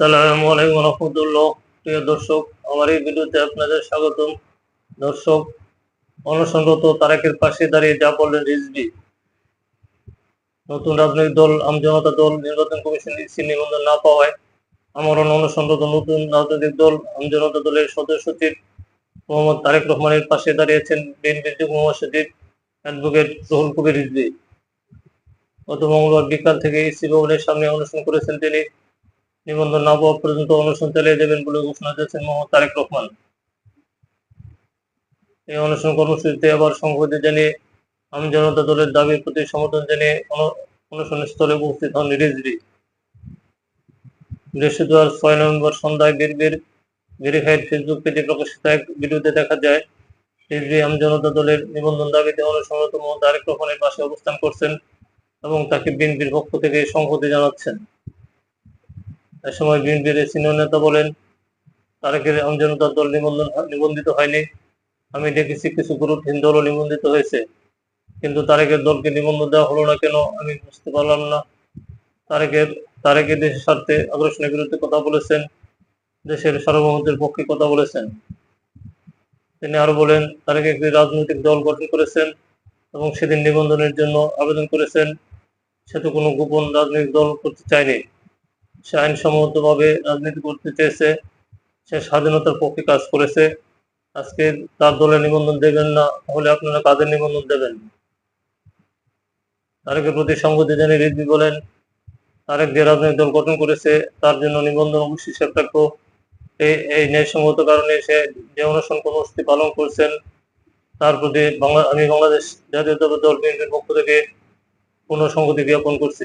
আসসালামু আলাইকুম রহমতুল্লাহ। প্রিয় দর্শক, আমার এই ভিডিওতে আপনাদের স্বাগতম। দর্শক অনশনরত তারেকের পাশে দাঁড়িয়ে যা বললেন রিজভি। নতুন রাজনৈতিক দল আমজনতা দল, নির্বাচন কমিশন ইসি নিবন্ধন না পাওয়ায় আমরণ অনশনরত নতুন রাজনৈতিক দল আমজনতা দলের সদস্য মোহাম্মদ তারেক রহমানের পাশে দাঁড়িয়েছেন বিএনপির যুগ্ম মহাসচিব অ্যাডভোকেট রুহুল কবির রিজভি। গত মঙ্গলবার বিকাল থেকে ইসি ভবনের সামনে অনশন করেছেন তিনি। নিবন্ধন না পাওয়া পর্যন্ত অনশন চালিয়ে যাবেন বলে ঘোষণা দিয়েছেন মোহাম্মদ তারেক রহমান। এই অনশন কর্মসূচিতে আবার সংহতি জানিয়ে আম জনতা দলের দাবির প্রতি সমর্থন জানিয়ে অন- অনশন স্থলে উপস্থিত হন রিজভি। বৃহস্পতিবার ছয় নভেম্বর সন্ধ্যায় বিএনপির ভেরিফাইড ফেসবুক পেজে প্রকাশিত এক ভিডিওতে দেখা যায়, রিজভি আম জনতা দলের নিবন্ধন দাবিতে অনশনরত মোহাম্মদ তারেক রহমানের পাশে অবস্থান করছেন এবং তাকে বিএনপির পক্ষ থেকে সংহতি জানাচ্ছেন। সময় বিএনপির সিনিয়র নেতা বলেন, তারেকের আমজনতার দল নিবন্ধন নিবন্ধিত হয়নি। আমি দেখেছি কিছু গুরুত্বহীন দলও নিবন্ধিত হয়েছে। কিন্তু তারেকের দলকে নিবন্ধন দেওয়া হলো না কেন, আমি বুঝতে পারলাম না। তারেকের তারেকের দেশের স্বার্থে আগ্রাসনের বিরুদ্ধে কথা বলেছেন, দেশের সার্বভৌমত্বের পক্ষে কথা বলেছেন। তিনি আরও বলেন, তারেক একটি রাজনৈতিক দল গঠন করেছেন এবং সেদিন নিবন্ধনের জন্য আবেদন করেছেন। সে তো কোনো গোপন রাজনৈতিক দল করতে চায়নি। সে আইনসম্মতভাবে রাজনীতি করতে চেয়েছে, সে স্বাধীনতার পক্ষে কাজ করেছে। আজকে তার দলে নিবন্ধন দেবেন না, তাহলে আপনারা কাদের নিবন্ধন দেবেন? তারেকের প্রতি সংগতি জানিয়ে রিজভি বলেন, তারেক যে রাজনৈতিক দল গঠন করেছে, তার জন্য নিবন্ধন অবশ্যই সাপেক্ষ এই ন্যায়সঙ্গত কারণে সে যে অনশন কর্মসূচি পালন করছেন, তার প্রতি বাংলা, আমি বাংলাদেশ জাতীয়তাবাদী দল বিএনপির পক্ষ থেকে পূর্ণ সংগতি জ্ঞাপন করছি।